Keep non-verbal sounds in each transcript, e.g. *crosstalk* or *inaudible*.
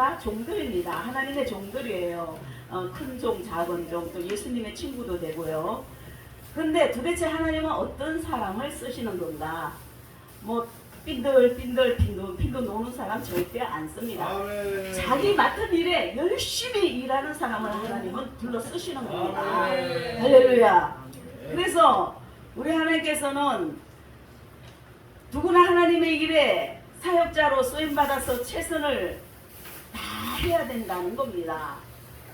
다 종들입니다. 하나님의 종들이에요. 어, 큰 종, 작은 종, 또 예수님의 친구도 되고요. 근데 도대체 하나님은 어떤 사람을 쓰시는 건가? 뭐 빈들빈들 빈도 빈도 노는 사람 절대 안 씁니다. 아멘. 자기 맡은 일에 열심히 일하는 사람을 하나님은 불러 쓰시는 겁니다. 아멘. 할렐루야. 그래서 우리 하나님께서는 누구나 하나님의 일에 사역자로 쓰임 받아서 최선을 다 해야 된다는 겁니다.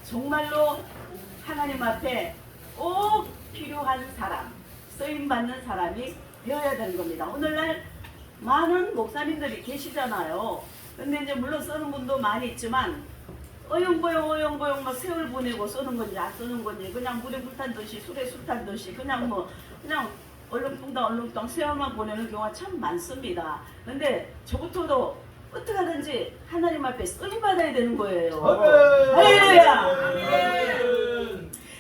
정말로 하나님 앞에 꼭 필요한 사람, 쓰임 받는 사람이 되어야 되는 겁니다. 오늘날 많은 목사님들이 계시잖아요. 근데 이제 물론 쓰는 분도 많이 있지만 어영보영 어영보영 막 세월 보내고 쓰는 건지 안 쓰는 건지 그냥 물에 물탄 듯이 술에 술탄 듯이 그냥 뭐 그냥 얼렁뚱땅 얼렁뚱땅 세월만 보내는 경우가 참 많습니다. 근데 저부터도 어떻게 하든지 하나님 앞에 쓰임 받아야 되는 거예요. 할렐루야.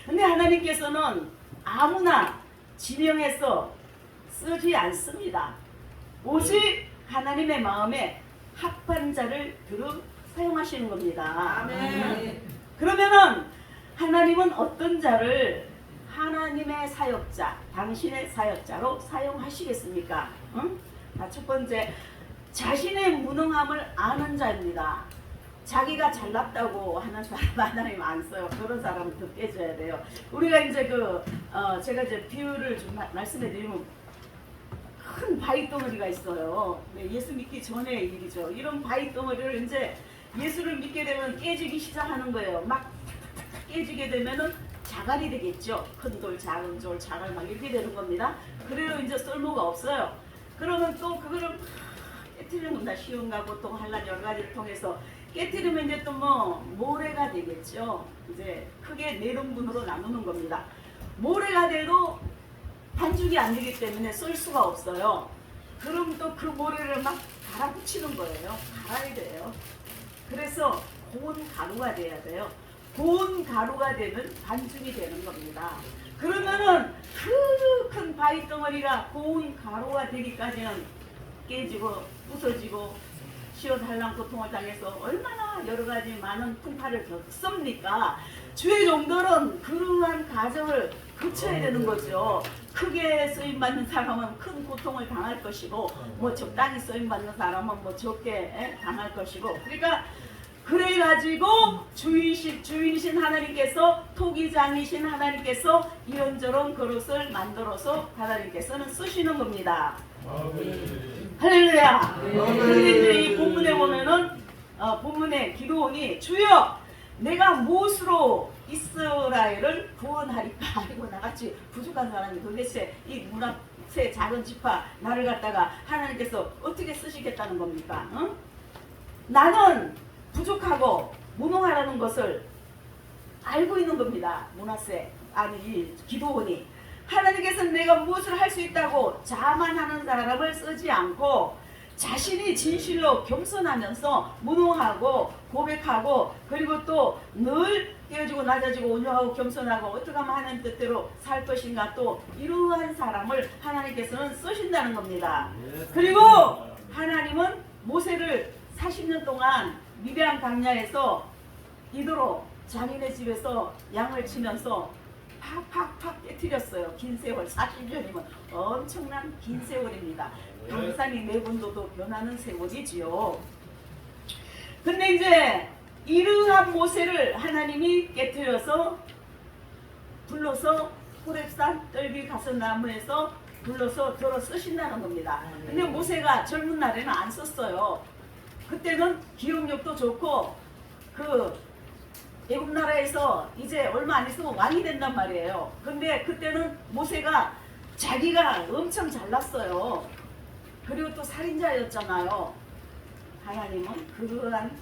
근데 하나님께서는 아무나 지명해서 쓰지 않습니다. 오직 하나님의 마음에 합한 자를 들어 사용하시는 겁니다. 아멘. 그러면은 하나님은 어떤 자를 하나님의 사역자, 당신의 사역자로 사용하시겠습니까? 응? 자, 첫 번째, 자신의 무능함을 아는 자입니다. 자기가 잘났다고 하는 사람 하나님 안 써요. 그런 사람부터 빼줘야 돼요. 우리가 이제 그, 어, 제가 이제 비유를 좀 마- 말씀해 드리면 큰 바위 덩어리가 있어요. 네, 예수 믿기 전의 일이죠. 이런 바위 덩어리를 이제 예수를 믿게 되면 깨지기 시작하는 거예요. 막 깨지게 되면은 자갈이 되겠죠. 큰 돌, 작은 돌, 자갈 막 이렇게 되는 겁니다. 그래도 이제 쓸모가 없어요. 그러면 또 그거를 막 깨트리는 겁니다. 시험과 고통, 환란 여러 가지를 통해서 깨트리면 이제 또 뭐 모래가 되겠죠. 이제 크게 네 등분으로 나누는 겁니다. 모래가 돼도 반죽이 안 되기 때문에 쓸 수가 없어요. 그럼 또 그 모래를 막 갈아붙이는 거예요. 갈아야 돼요. 그래서 고운 가루가 돼야 돼요. 고운 가루가 되면 반죽이 되는 겁니다. 그러면은 그 큰 바위 덩어리가 고운 가루가 되기까지는 깨지고 부서지고 시원 한란 고통을 당해서 얼마나 여러 가지 많은 풍파를 겪습니까? 주의 종들은 그러한 과정을 거쳐야 되는 거죠. 크게 쓰임 받는 사람은 큰 고통을 당할 것이고, 뭐 적당히 쓰임 받는 사람은 뭐 적게 에, 당할 것이고, 그러니까 그래 가지고 주인이신, 주인이신 하나님께서 토기장이신 하나님께서 이런저런 그릇을 만들어서 하나님께서는 쓰시는 겁니다. 아멘. 할렐루야. 이제 이 본문에 보면은 어, 본문에 기도원이 주여 내가 무엇으로 이스라엘을 구원하리까 *laughs* 이고 나같이 부족한 사람이 도대체 이 문학의 작은 지파 나를 갖다가 하나님께서 어떻게 쓰시겠다는 겁니까? 응? 나는 부족하고 무능하라는 것을 알고 있는 겁니다. 문화세 아니 이 기도원이 하나님께서는 내가 무엇을 할 수 있다고 자만하는 사람을 쓰지 않고 자신이 진실로 겸손하면서 무능하고 고백하고 그리고 또 늘 깨어지고 낮아지고 온유하고 겸손하고 어떻게 하면 하나님 뜻대로 살 것인가 또 이러한 사람을 하나님께서는 쓰신다는 겁니다. 그리고 하나님은 모세를 40년 동안 미대한 강야에서 이도로 장인의 집에서 양을 치면서 팍팍팍 깨뜨렸어요. 긴 세월 40년이면 엄청난 긴 세월입니다. 강산이 네 번도도 변하는 세월이지요. 근데 이제 이러한 모세를 하나님이 깨뜨려서 불러서 호렙산 떨비 가선 나무에서 불러서 들어 쓰신다는 겁니다. 근데 모세가 젊은 날에는 안 썼어요. 그때는 기억력도 좋고 그 애굽 나라에서 이제 얼마 안 있으면 왕이 된단 말이에요. 근데 그때는 모세가 자기가 엄청 잘났어요. 그리고 또 살인자였잖아요. 하나님은 그러한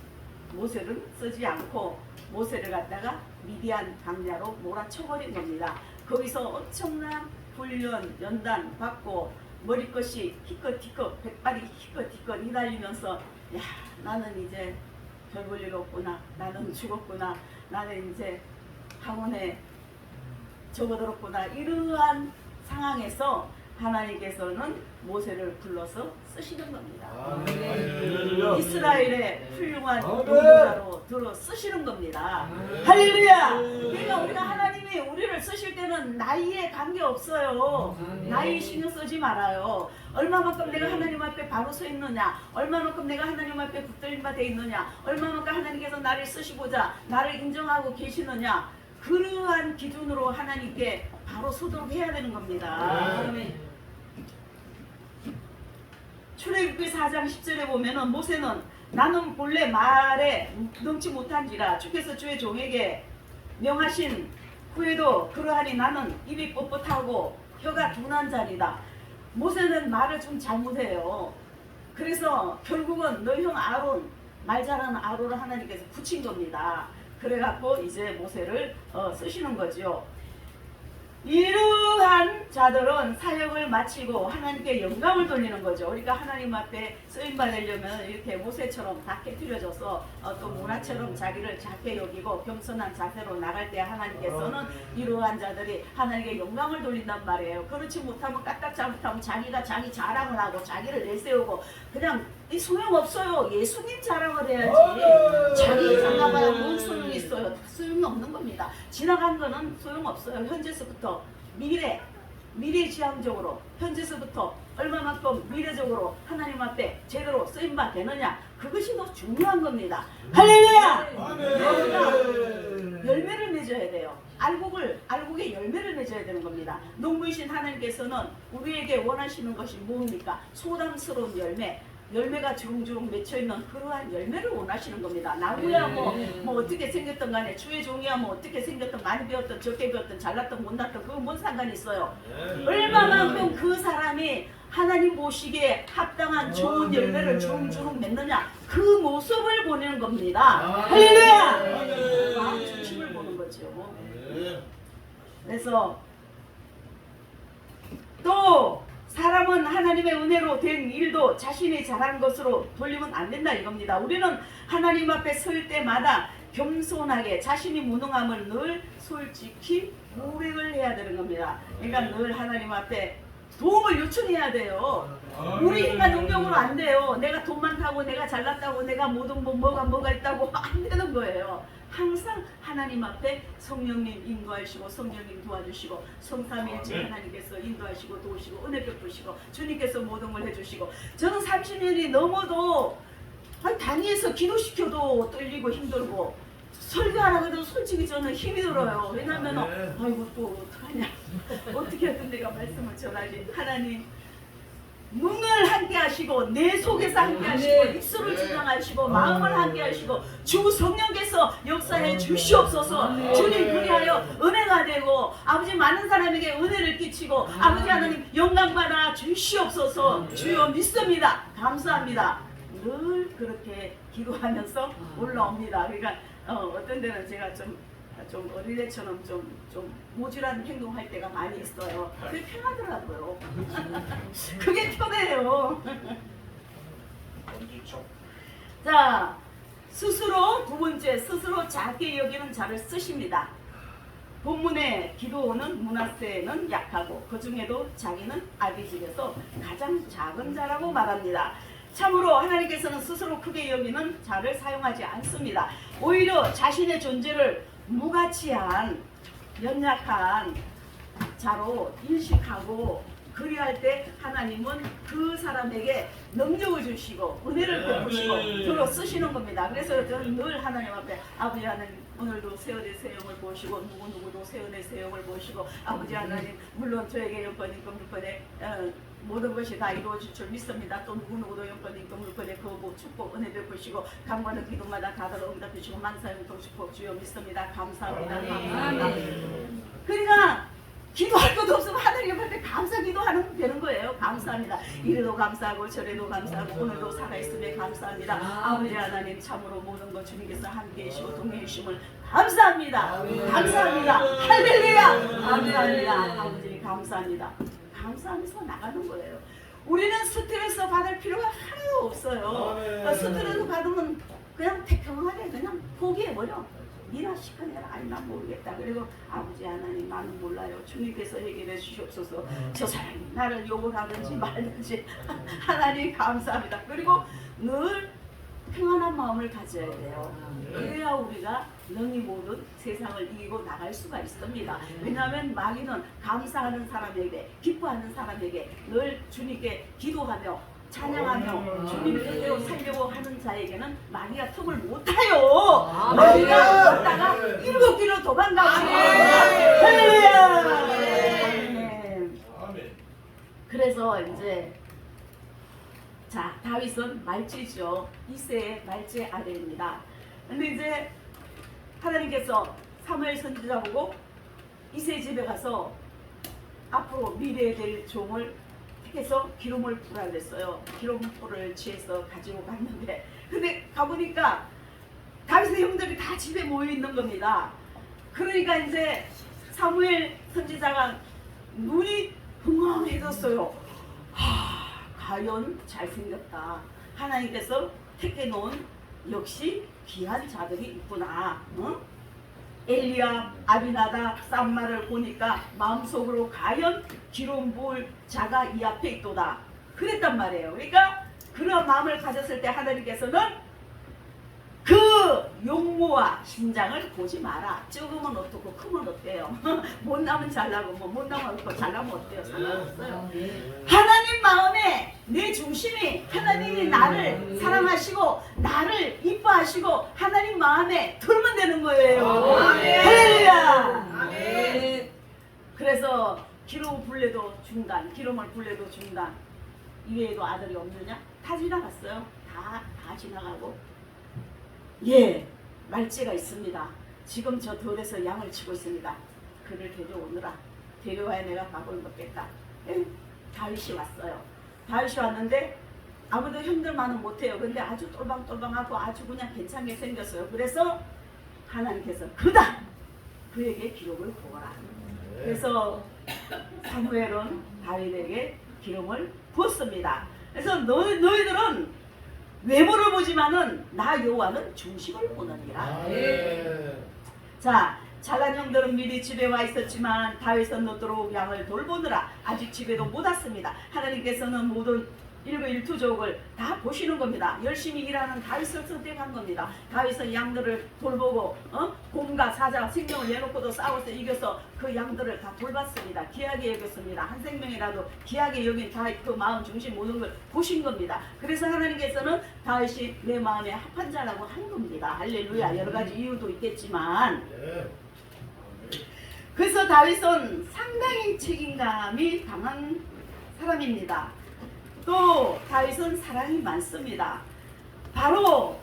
모세를 쓰지 않고 모세를 갖다가 미디안 강야로 몰아쳐버린 겁니다. 거기서 엄청난 훈련, 연단 받고 머리끝이 희끗희끗, 백발이 희끗희끗 휘날리면서 야 나는 이제 별 볼일 없구나. 나는 죽었구나. 나는 이제 항원에 접어들었구나. 이러한 상황에서 하나님께서는 모세를 불러서 쓰시는 겁니다. 아멘. 이스라엘의 훌륭한 아멘. 용사로 들어 쓰시는 겁니다. 할렐루야! 그러니까 우리가 하나님이 우리를 쓰 실 때는 나이에 관계 없어요. 나이 신경 쓰지 말아요. 얼마만큼 내가 하나님 앞에 바로 서 있느냐, 얼마만큼 내가 하나님 앞에 붙들림 바돼 있느냐, 얼마만큼 하나님께서 나를 쓰시고자 나를 인정하고 계시느냐, 그러한 기준으로 하나님께 바로 서도록 해야 되는 겁니다. 출애굽기 4장 10절에 보면은 모세는 나는 본래 말에 넘지 못한지라 주께서 주의 종에게 명하신 후에도 그러하니 나는 입이 뻣뻣하고 혀가 둔한 자리다. 모세는 말을 좀 잘못해요. 그래서 결국은 너희 형 아론 말 잘하는 아론을 하나님께서 붙인 겁니다. 그래갖고 이제 모세를 어, 쓰시는 거죠. 이러한 자들은 사역을 마치고 하나님께 영광을 돌리는 거죠. 우리가 하나님 앞에 쓰임 받으려면 이렇게 모세처럼 다 깨뜨려져서 어, 또 문화처럼 자기를 작게 여기고 겸손한 자세로 나갈 때 하나님께서는 이러한 자들이 하나님께 영광을 돌린단 말이에요. 그렇지 못하면 까딱 잘못하면 자기가 자기 자랑을 하고 자기를 내세우고 그냥 이 소용 없어요. 예수님 자랑을 해야지. 자기 장가봐야 뭔 소용이 있어요. 소용이 없는 겁니다. 지나간 거는 소용 없어요. 현재서부터 미래, 미래지향적으로 현재서부터 얼마만큼 미래적으로 하나님 앞에 제대로 쓰임바 되느냐 그것이 더 중요한 겁니다. 할렐루야! 열매를 맺어야 돼요. 알곡을 알곡에 열매를 맺어야 되는 겁니다. 농부이신 하나님께서는 우리에게 원하시는 것이 뭡니까? 소담스러운 열매. 열매가 주렁주렁 맺혀 있는 그러한 열매를 원하시는 겁니다. 나무야 뭐, 뭐 어떻게 생겼던 간에 주의 종이야 뭐 어떻게 생겼던 많이 배웠던 적게 배웠던 잘났던 못났던 그건 뭔 상관이 있어요. 얼마만큼 그 사람이 하나님 보시기에 합당한 좋은 열매를 주렁주렁 맺느냐 그 모습을 보내는 겁니다. 할렐루야! 마음 중심을 보는 거죠. 그래서 또 사람은 하나님의 은혜로 된 일도 자신이 잘한 것으로 돌리면 안 된다 이겁니다. 우리는 하나님 앞에 설 때마다 겸손하게 자신이 무능함을 늘 솔직히 고백을 해야 되는 겁니다. 그러니까 늘 하나님 앞에 도움을 요청해야 돼요. 우리 인간 능력으로 안 돼요. 내가 돈 많다고 내가 잘났다고 내가 모든 뭐 뭐가 뭐가 있다고 안 되는 거예요. 항상 하나님 앞에 성령님 인도하시고 성령님 도와주시고 성삼일째 하나님께서 인도하시고 도우시고 은혜 베푸시고 주님께서 모든 걸 해주시고 저는 30년이 넘어도 단위에서 기도시켜도 떨리고 힘들고 설교하라고 해도 솔직히 저는 힘이 들어요. 왜냐면 아이고 또 어떡하냐. *laughs* 어떻게 하든 내가 말씀을 전하지. 하나님 눈을 함께 하시고 내 속에서 함께 하시고 입술을 주장하시고 마음을 함께 하시고 주 성령께서 역사해 주시옵소서. 주님 그리하여 은혜가 되고 아버지 많은 사람에게 은혜를 끼치고 아버지 하나님 영광 받아 주시옵소서. 주여 믿습니다. 감사합니다. 늘 그렇게 기도하면서 올라옵니다. 그러니까 어, 어떤 데는 제가 좀 좀 어린애처럼 좀, 좀 모질한 행동할 때가 많이 있어요. 그게 편하더라고요. *laughs* 그게 편해요. 자, 스스로 두 번째 스스로 작게 여기는 자를 쓰십니다. 본문의 기도는 문하세는 약하고 그 중에도 자기는 아비 집에서 가장 작은 자라고 말합니다. 참으로 하나님께서는 스스로 크게 여기는 자를 사용하지 않습니다. 오히려 자신의 존재를 무가치한 연약한 자로 인식하고 그리할 때 하나님은 그 사람에게 능력을 주시고 은혜를 베푸시고 들어 쓰시는 겁니다. 그래서 저는 늘 하나님 앞에 아버지 하나님 오늘도 세연의 세영을 보시고 누구 누구도 세연의 세영을 보시고 아버지 하나님 물론 저에게 여건이 금물건에 어, 모든 것이 다 이루어질 줄 믿습니다. 또 누구 누구도 여건이 금물건에 그거 축복 은혜 베푸시고 간과는 기도마다 다들 응답해 주시고 만사형 도축복 주여 믿습니다. 감사합니다. 감사합니다. 그러니까 기도할 것도 없으면 하나님 앞에 감사 기도하는 되는 거예요. 감사합니다. 이래도 감사하고 저래도 감사하고 오늘도 살아있음에 감사합니다. 아버지 하나님 참으로 모든 것 주님께서 함께 계시고 동행해 주심을 감사합니다. 감사합니다. 할렐루야. 감사합니다. 아버지 감사합니다. 감사하면서 나가는 거예요. 우리는 스트레스 받을 필요가 하나도 없어요. 어, 스트레스 받으면 그냥 태평하게 그냥 포기해버려. 니나 시간에라 아니 난 모르겠다. 그리고 아버지 하나님 나는 몰라요. 주님께서 해결해 주시옵소서. 저 사람이 나를 욕을 하든지 말든지 *laughs* 하나님 감사합니다. 그리고 늘 평안한 마음을 가져야 돼요. 그래야 우리가 능히 모든 세상을 이기고 나갈 수가 있습니다. 왜냐하면 마귀는 감사하는 사람에게 기뻐하는 사람에게 늘 주님께 기도하며 찬양하며 주님 뜻대로 살려고 하는 자에게는 마귀가 틈을 못 타요. 마귀가 걷다가 일곱 길로. 아멘. 그래서 이제 자 다윗은 말지죠 이세의 말지 아들입니다. 근데 이제 하나님께서 사무엘 선지자 보고 이세 집에 가서 앞으로 미래에 될 종을 택해서 기름을 부라 그랬어요. 기름불을 취해서 가지고 갔는데 근데 가보니까 다윗의 형들이 다 집에 모여 있는 겁니다. 그러니까 이제 사무엘 선지자가 눈이 흥황해졌어요. 하, 과연 잘생겼다. 하나님께서 택해 놓은 역시 귀한 자들이 있구나. 응? 엘리야, 아비나다, 쌈마를 보니까 마음속으로 과연 기름 부을 자가 이 앞에 있도다. 그랬단 말이에요. 그러니까 그런 마음을 가졌을 때 하나님께서는 그 용모와 신장을 보지 마라. 적으면 어떻고 크면 어때요? *laughs* 못 나면 잘나고 뭐 못 나면 어떻고 잘나면 어때요? 상관없어요. 하나님 마음에 내 중심이 하나님이 나를 사랑하시고 나를 이뻐하시고 하나님 마음에 들면 되는 거예요. 아멘. 할렐루야. 아멘. 그래서 기름 불래도 중단, 기름을 불래도 중단. 이외에도 아들이 없느냐? 다 지나갔어요. 다, 다 지나가고. 예, 말지가 있습니다. 지금 저 들에서 양을 치고 있습니다. 그를 데려오느라. 데려와야 내가 밥을 먹겠다. 예, 다윗이 왔어요. 다윗이 왔는데 아무도 형들만은 못해요. 근데 아주 똘방똘방하고 아주 그냥 괜찮게 생겼어요. 그래서 하나님께서 그다! 그에게 기록을 부어라. 그래서 사무엘은 다윗에게 기름을 부었습니다. 그래서 너희, 너희들은 외모를 보지만은 나 여호와는 중심을 보느니라. 아멘. 자, 잘난 형들은 미리 집에 와 있었지만 다윗은 너도록 양을 돌보느라 아직 집에도 못 왔습니다. 하나님께서는 모든 일거일투족을 다 보시는 겁니다. 열심히 일하는 다윗을 선택한 겁니다. 다윗은 양들을 돌보고 어? 곰과 사자 생명을 내놓고도 싸워서 이겨서 그 양들을 다 돌봤습니다. 귀하게 여겼습니다. 한 생명이라도 귀하게 여긴 다윗 그 마음 중심 모든 걸 보신 겁니다. 그래서 하나님께서는 다윗이 내 마음에 합한 자라고 한 겁니다. 할렐루야. 여러 가지 이유도 있겠지만 예. 그래서 다윗은 상당히 책임감이 강한 사람입니다. 또 다윗은 사랑이 많습니다. 바로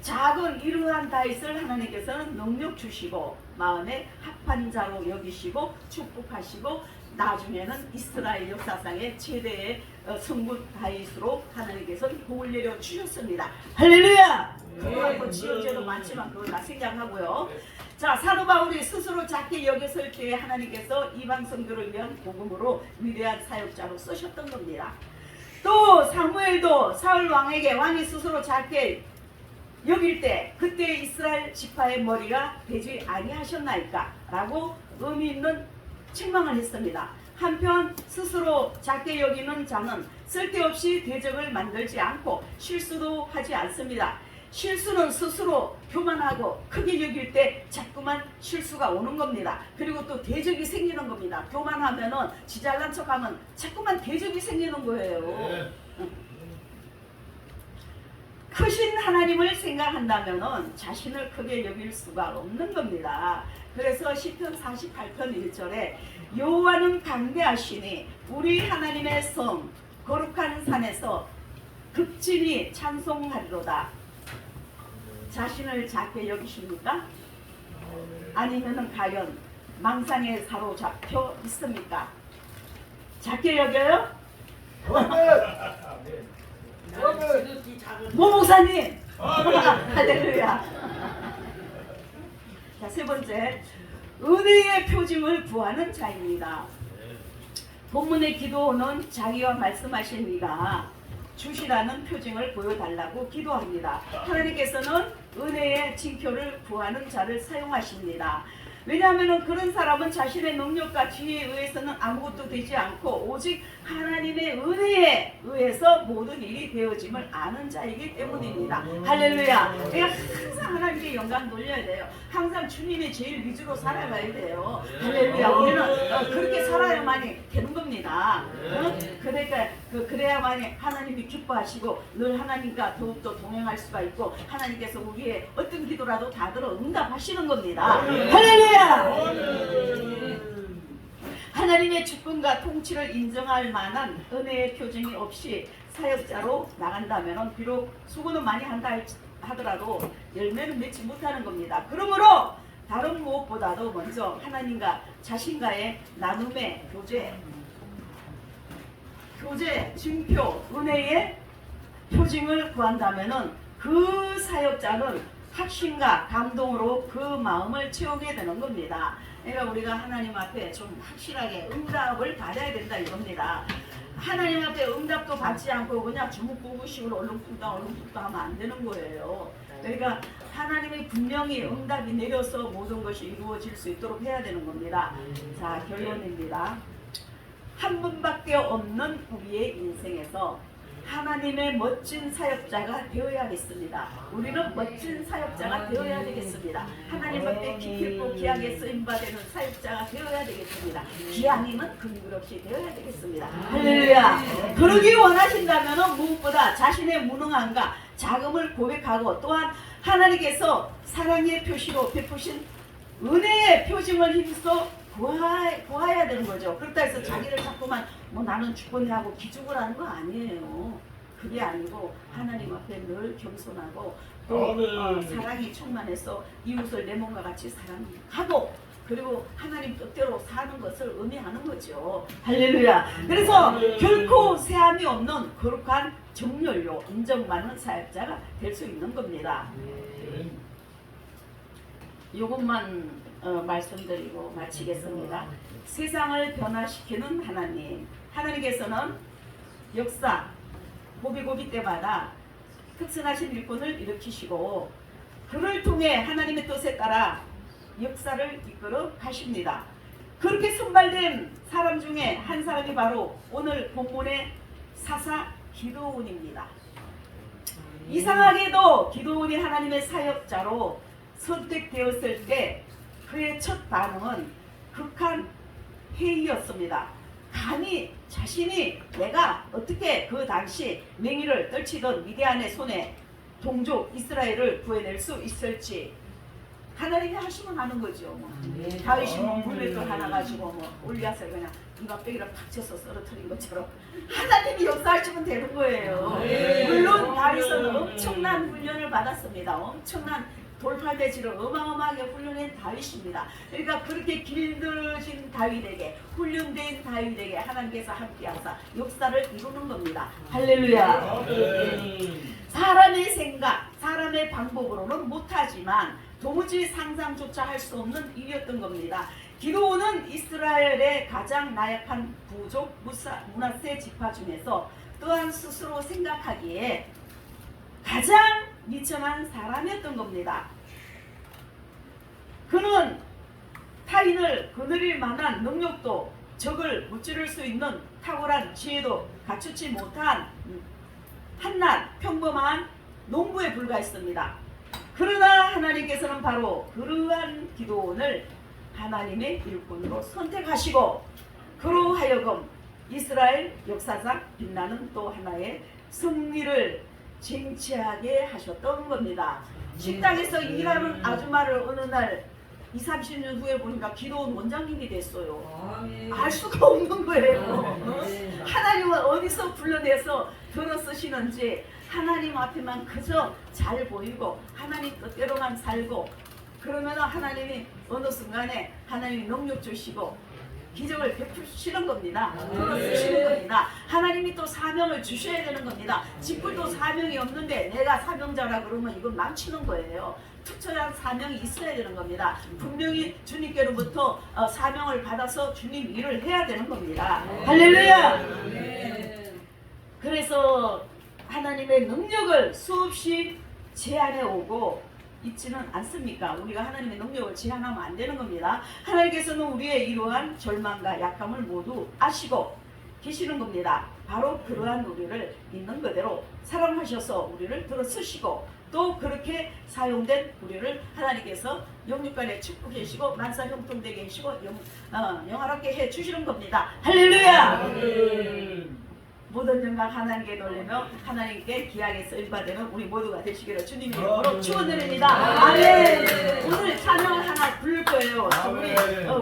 작은 이러한 다윗을 하나님께서는 능력 주시고 마음에 합한 자로 여기시고 축복하시고 나중에는 이스라엘 역사상의 최대의 어, 성부 다윗으로 하나님께서는 복을 내려 주셨습니다. 할렐루야! 그거하고 뭐 지역제도 많지만 그걸 다 생략하고요. 자 사도 바울이 스스로 작게 여겼을 때 하나님께서 이방 성도를 위한 복음으로 위대한 사역자로 쓰셨던 겁니다. 또 사무엘도 사울 왕에게 왕이 스스로 작게 여길 때 그때 이스라엘 지파의 머리가 되지 아니하셨나이까 라고 의미 있는 책망을 했습니다. 한편 스스로 작게 여기는 자는 쓸데없이 대적을 만들지 않고 실수도 하지 않습니다. 실수는 스스로 교만하고 크게 여길 때 자꾸만 실수가 오는 겁니다. 그리고 또 대적이 생기는 겁니다. 교만하면은 지잘난 척하면 자꾸만 대적이 생기는 거예요. 예. 크신 하나님을 생각한다면은 자신을 크게 여길 수가 없는 겁니다. 그래서 시편 48편 1절에 여호와는 강대하시니 우리 하나님의 성 거룩한 산에서 극진히 찬송하리로다. 자신을 작게 여기십니까? 아니면은 과연 망상에 사로잡혀 있습니까? 작게 여겨요? 모 목사님 *laughs* 할렐루야. 자, 세 번째. 은혜의 표징을 구하는 자입니다. 본문의 기도는 자기와 말씀하신 이가 주시라는 표징을 보여달라고 기도합니다. 하나님께서는 은혜의 징표를 구하는 자를 사용하십니다. 왜냐하면 그런 사람은 자신의 능력과 지혜에 의해서는 아무것도 되지 않고 오직 하나님의 은혜에 의해서 모든 일이 되어짐을 아는 자이기 때문입니다. 할렐루야. 내가 항상 하나님께 영광 돌려야 돼요. 항상 주님의 제일 위주로 살아가야 돼요. 할렐루야. 우리는 어, 그렇게 살아야만이 되는 겁니다. 어? 그러니까 그, 그래야만이 하나님이 기뻐하시고 늘 하나님과 더욱더 동행할 수가 있고 하나님께서 우리의 어떤 기도라도 다 들어 응답하시는 겁니다. 할렐루야. 하나님의 주권과 통치를 인정할 만한 은혜의 표징이 없이 사역자로 나간다면 비록 수고는 많이 한다 할- 하더라도 열매는 맺지 못하는 겁니다. 그러므로 다른 무엇보다도 먼저 하나님과 자신과의 나눔의 교제, 교제, 증표, 은혜의 표징을 구한다면은 그 사역자는 확신과 감동으로 그 마음을 채우게 되는 겁니다. 그러니까 우리가 하나님 앞에 좀 확실하게 응답을 받아야 된다 이겁니다. 하나님 앞에 응답도 받지 않고 그냥 주묵부구식으로 얼렁뚱땅 얼렁뚱땅 하면 안 되는 거예요. 그러니까 하나님이 분명히 응답이 내려서 모든 것이 이루어질 수 있도록 해야 되는 겁니다. 자 결론입니다. 한 분밖에 없는 우리의 인생에서 하나님의 멋진 사역자가 되어야겠습니다. 우리는 멋진 사역자가 되어야 되겠습니다. 하나님 앞에 기필고 귀하게 쓰임받는 사역자가 되어야 되겠습니다. 기왕이면 근그없이 되어야 되겠습니다. 할렐루야. 그러기 원하신다면 무엇보다 자신의 무능함과 자금을 고백하고 또한 하나님께서 사랑의 표시로 베푸신 은혜의 표징을 힘써 보아, 보아야 되는 거죠. 그렇다 해서 자기를 자꾸만 뭐 나는 주권하고 기죽을 하는 거 아니에요. 그게 아니고 하나님 앞에 늘 겸손하고 또. 어, 사랑이 충만해서 이웃을 내 몸과 같이 사랑하고 그리고 하나님 뜻대로 사는 것을 의미하는 거죠. 할렐루야. 그래서 아멘. 결코 세함이 없는 거룩한 정렬로 인정받는 사역자가 될 수 있는 겁니다. 이것만 어, 말씀드리고 마치겠습니다. 세상을 변화시키는 하나님. 하나님께서는 역사 고비고비 때마다 특선하신 일꾼을 일으키시고 그를 통해 하나님의 뜻에 따라 역사를 이끌어 가십니다. 그렇게 선발된 사람 중에 한 사람이 바로 오늘 본문의 사사 기도원입니다. 이상하게도 기도원이 하나님의 사역자로 선택되었을 때 그의 첫 반응은 극한 회의였습니다. 감히 자신이 내가 어떻게 그 당시 맹위를 떨치던 미디안의 손에 동족 이스라엘을 구해낼 수 있을지 하나님이 하시면 하는 거죠. 뭐. 다윗이 뭐 물맷돌 하나 가지고 뭐 올려서 그냥 이마빼기를 팍 쳐서 쓰러뜨린 것처럼 하나님이 역사하시면 되는 거예요. 네. 물론 다윗은 엄청난 훈련을 받았습니다. 엄청난 돌팔대지를 어마어마하게 훈련한 다윗입니다. 그러니까 그렇게 길들여진 다윗에게 훈련된 다윗에게 하나님께서 함께하사 역사를 이루는 겁니다. 할렐루야. 사람의 생각, 사람의 방법으로는 못하지만 도무지 상상조차 할 수 없는 일이었던 겁니다. 기도원은 이스라엘의 가장 나약한 부족 무사, 문하세 지파 중에서 또한 스스로 생각하기에 가장 미천한 사람이었던 겁니다. 그는 타인을 거느릴 만한 능력도 적을 무찌를 수 있는 탁월한 지혜도 갖추지 못한 한낱 평범한 농부에 불과했습니다. 그러나 하나님께서는 바로 그러한 기도원을 하나님의 일꾼으로 선택하시고 그로 하여금 이스라엘 역사상 빛나는 또 하나의 승리를 쟁취하게 하셨던 겁니다. 식당에서 일하는 아줌마를 어느 날 2, 30년 후에 보니까 기도원 원장님이 됐어요. 알 수가 없는 거예요. 어? 하나님은 어디서 불러내서 들어 쓰시는지 하나님 앞에만 그저 잘 보이고 하나님 뜻대로만 살고 그러면 하나님이 어느 순간에 하나님이 능력 주시고 기적을 베푸시는 겁니다. 들어 쓰시는 겁니다. 하나님이 또 사명을 주셔야 되는 겁니다. 직분도 사명이 없는데 내가 사명자라 그러면 이건 망치는 거예요. 특별한 사명이 있어야 되는 겁니다. 분명히 주님께로부터 어, 사명을 받아서 주님 일을 해야 되는 겁니다. 할렐루야! 그래서 하나님의 능력을 수없이 제안해 오고 있지는 않습니까? 우리가 하나님의 능력을 제한하면 안 되는 겁니다. 하나님께서는 우리의 이러한 절망과 약함을 모두 아시고 계시는 겁니다. 바로 그러한 우리를 있는 그대로 사랑하셔서 우리를 들어 쓰시고 또 그렇게 사용된 우리를 하나님께서 영육간에 축복해 주시고 만사 형통되게 해주시고 영, 어, 영화롭게 해 주시는 겁니다. 할렐루야! 아멘. 모든 영광 하나님께 돌리며 하나님께 귀하게 쓰임받는 우리 모두가 되시기를 주님의. 이름으로 축원드립니다. 아멘. 오늘 찬양을 하나 부를 거예요. 우리. 어,